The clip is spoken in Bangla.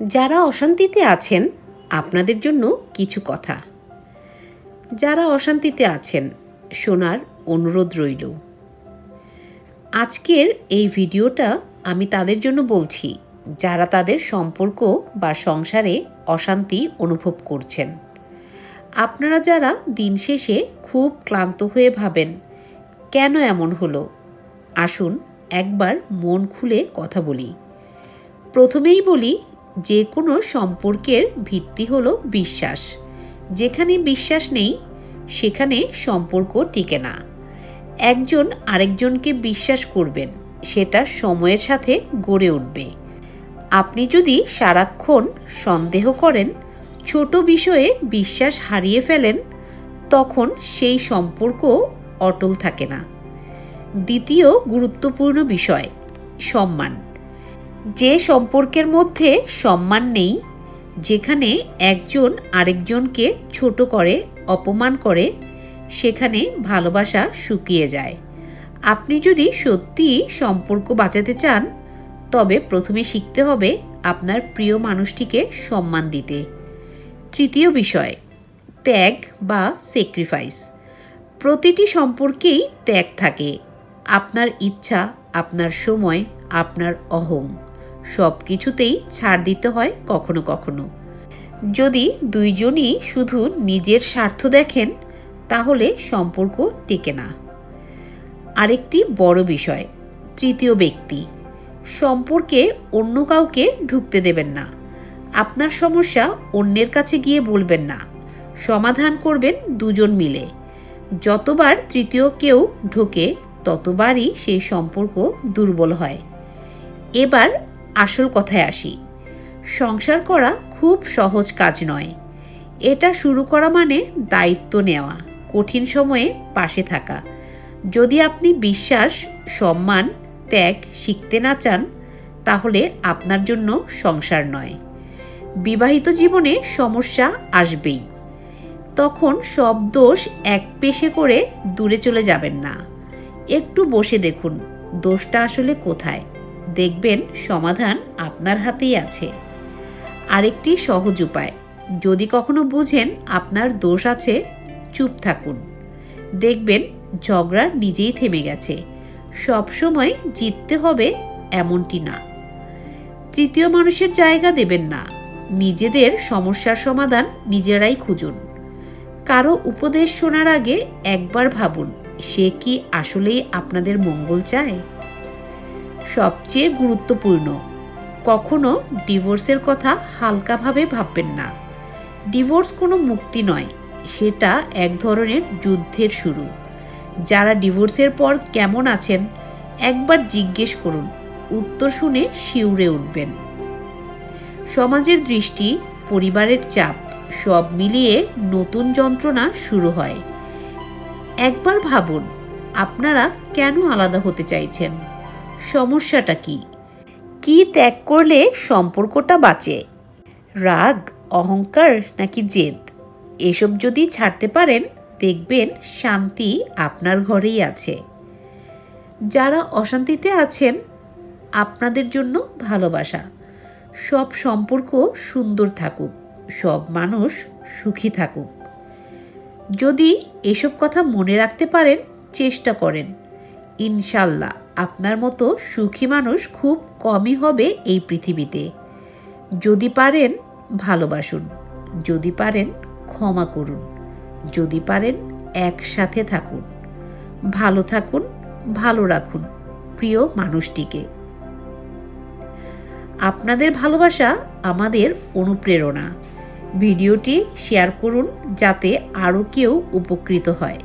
যারা অশান্তিতে আছেন, আপনাদের জন্য কিছু কথা। যারা অশান্তিতে আছেন, শোনার অনুরোধ রইল। আজকের এই ভিডিওটা আমি তাদের জন্য বলছি, যারা তাদের সম্পর্ক বা সংসারে অশান্তি অনুভব করছেন। আপনারা যারা দিন শেষে খুব ক্লান্ত হয়ে ভাবেন, কেন এমন হলো? আসুন একবার মন খুলে কথা বলি। প্রথমেই বলি যে কোনো সম্পর্কের ভিত্তি হলো বিশ্বাস। যেখানে বিশ্বাস নেই, সেখানে সম্পর্ক টিকে না। একজন আরেকজনকে বিশ্বাস করবেন, সেটা সময়ের সাথে গড়ে উঠবে। আপনি যদি সারাক্ষণ সন্দেহ করেন, ছোট বিষয়ে বিশ্বাস হারিয়ে ফেলেন, তখন সেই সম্পর্ক অটল থাকে না। দ্বিতীয় গুরুত্বপূর্ণ বিষয়, সম্মান। যে সম্পর্কের মধ্যে সম্মান নেই, যেখানে একজন আরেকজনকে ছোট করে, অপমান করে, সেখানে ভালোবাসা শুকিয়ে যায়। আপনি যদি সত্যি সম্পর্ক বাঁচাতে চান, তবে প্রথমে শিখতে হবে আপনার প্রিয় মানুষটিকে সম্মান দিতে। তৃতীয় বিষয়, ত্যাগ বা স্যাক্রিফাইস প্রতিটি সম্পর্কেই ত্যাগ থাকে। আপনার ইচ্ছা, আপনার সময়, আপনার অহং। সব কিছুতেই ছাড় দিতে হয় কখনো কখনো। যদি দুইজনই শুধু নিজের স্বার্থ দেখেন, তাহলে সম্পর্ক টেকে না। আরেকটি বড় বিষয়, তৃতীয় ব্যক্তি, সম্পর্কে অন্য কাউকে ঢুকতে দেবেন না। আপনার সমস্যা অন্যের কাছে গিয়ে বলবেন না। সমাধান করবেন দুজন মিলে। যতবার তৃতীয় কেউ ঢোকে, ততবারই সেই সম্পর্ক দুর্বল হয়। এবার আসল কথায় আসি। সংসার করা খুব সহজ কাজ নয়। এটা শুরু করা মানে দায়িত্ব নেওয়া, কঠিন সময়ে পাশে থাকা। যদি আপনি বিশ্বাস, সম্মান, ত্যাগ শিখতে না চান, তাহলে আপনার জন্য সংসার নয়। বিবাহিত জীবনে সমস্যা আসবেই। তখন সব দোষ এক পেশে করে দূরে চলে যাবেন না। একটু বসে দেখুন, দোষটা আসলে কোথায়? দেখবেন সমাধান আপনার হাতেই আছে। আরেকটি সহজ উপায়, যদি কখনো বুঝেন আপনার দোষ আছে, চুপ থাকুন। দেখবেন ঝগড়া নিজেই থেমে গেছে, সবসময় জিততে হবে এমনটি না। তৃতীয় মানুষের জায়গা দেবেন না, নিজেদের সমস্যার সমাধান নিজেরাই খুঁজুন। কারও উপদেশ শোনার আগে একবার ভাবুন, সে কি আসলেই আপনাদের মঙ্গল চায়? সবচেয়ে গুরুত্বপূর্ণ। কখনো ডিভোর্সের কথা হালকাভাবে ভাববেন না। ডিভোর্স কোনো মুক্তি নয়, সেটা এক ধরনের যুদ্ধের শুরু। যারা ডিভোর্সের পর কেমন আছেন, একবার জিজ্ঞেস করুন, উত্তর শুনে শিউরে উঠবেন। সমাজের দৃষ্টি, পরিবারের চাপ, সব মিলিয়ে নতুন যন্ত্রণা শুরু হয়। একবার ভাবুন, আপনারা কেন আলাদা হতে চাইছেন? সমস্যাটা কি? কি ত্যাগ করলে সম্পর্কটা বাঁচে? রাগ, অহংকার নাকি জেদ? এসব যদি ছাড়তে পারেন, দেখবেন শান্তি আপনার ঘরেই আছে। যারা অশান্তিতে আছেন, আপনাদের জন্য ভালোবাসা। সব সম্পর্ক সুন্দর থাকুক, সব মানুষ সুখী থাকুক। যদি এসব কথা মনে রাখতে পারেন, চেষ্টা করেন। ইনশাল্লাহ। আপনার মতো সুখী মানুষ খুব কমই হবে এই পৃথিবীতে। যদি পারেন, ভালোবাসুন। যদি পারেন, ক্ষমা করুন। যদি পারেন, একসাথে থাকুন। ভালো থাকুন, ভালো রাখুন, প্রিয় মানুষটিকে। আপনাদের ভালোবাসা আমাদের অনুপ্রেরণা। ভিডিওটি শেয়ার করুন যাতে আরও কেউ উপকৃত হয়।